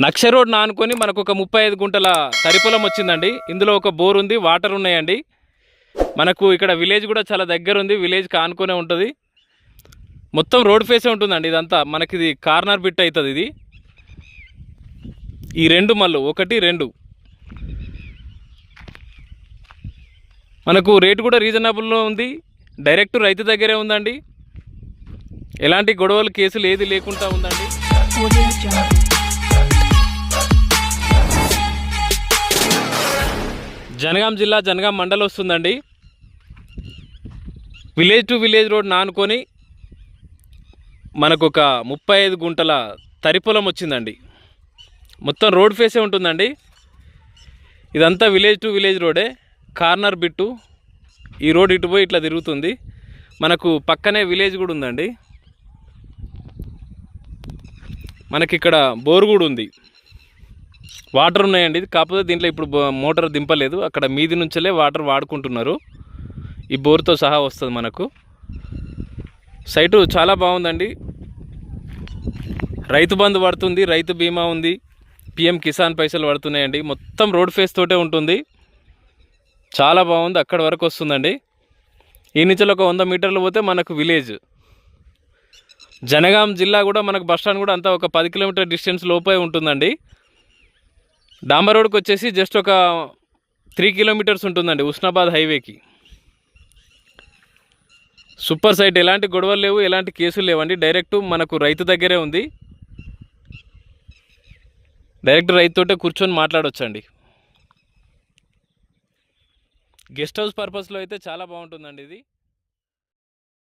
నక్ష road నానుకొని మనకు ఒక ముప్పై ఐదు గుంటల సరిపొలం వచ్చిందండి. ఇందులో ఒక బోర్ ఉంది వాటర్ ఉన్నాయండి. మనకు ఇక్కడ విలేజ్ కూడా చాలా దగ్గర ఉంది విలేజ్ కానుకొనే ఉంటుంది. మొత్తం రోడ్ ఫేసే ఉంటుందండి ఇదంతా. మనకి ఇది కార్నర్ బిట్ అవుతుంది ఇది. ఈ రెండు మళ్ళు ఒకటి రెండు. మనకు రేటు కూడా రీజనబుల్లో ఉంది. డైరెక్ట్ రైతు దగ్గరే ఉందండి. ఎలాంటి గొడవలు కేసులు ఏది లేకుండా ఉందండి. జనగాం జిల్లా జనగాం మండలం వస్తుందండి. విలేజ్ టు విలేజ్ రోడ్ నానుకొని మనకు ఒక ముప్పై ఐదు గుంటల తరిపొలం వచ్చిందండి. మొత్తం రోడ్ ఫేసే ఉంటుందండి. ఇదంతా విలేజ్ టు విలేజ్ రోడే. కార్నర్ బిట్టు ఈ రోడ్ ఇటు పోయి ఇట్లా తిరుగుతుంది. మనకు పక్కనే విలేజ్ కూడా ఉందండి. మనకి ఇక్కడ బోరు కూడా ఉంది. వాటర్ ఉన్నాయండి. కాకపోతే దీంట్లో ఇప్పుడు మోటార్ దింపలేదు. అక్కడ మీది నుంచలే వాటర్ వాడుకుంటున్నారు. ఈ బోర్తో సహా వస్తుంది మనకు. సైటు చాలా బాగుందండి. రైతు బంధు పడుతుంది రైతు బీమా ఉంది. పిఎం కిసాన్ పైసలు పడుతున్నాయండి. మొత్తం రోడ్ ఫేస్ తోటే ఉంటుంది. చాలా బాగుంది అక్కడ వరకు వస్తుందండి. ఈ నుంచి ఒక వంద మీటర్లు పోతే మనకు విలేజ్. జనగాం జిల్లా కూడా మనకు బస్ స్టాండ్ కూడా అంతా ఒక పది కిలోమీటర్ డిస్టెన్స్ లోపే ఉంటుందండి. డాంబర్ రోడ్కి వచ్చేసి జస్ట్ ఒక త్రీ కిలోమీటర్స్ ఉంటుందండి ఉస్నాబాద్ హైవేకి. Super site. ఎలాంటి గొడవలు లేవు ఎలాంటి కేసులు లేవండి. డైరెక్ట్ మనకు రైతు దగ్గరే ఉంది. డైరెక్ట్ రైతుతోటే కూర్చొని మాట్లాడొచ్చండి. గెస్ట్ హౌస్ పర్పస్లో అయితే చాలా బాగుంటుందండి ఇది.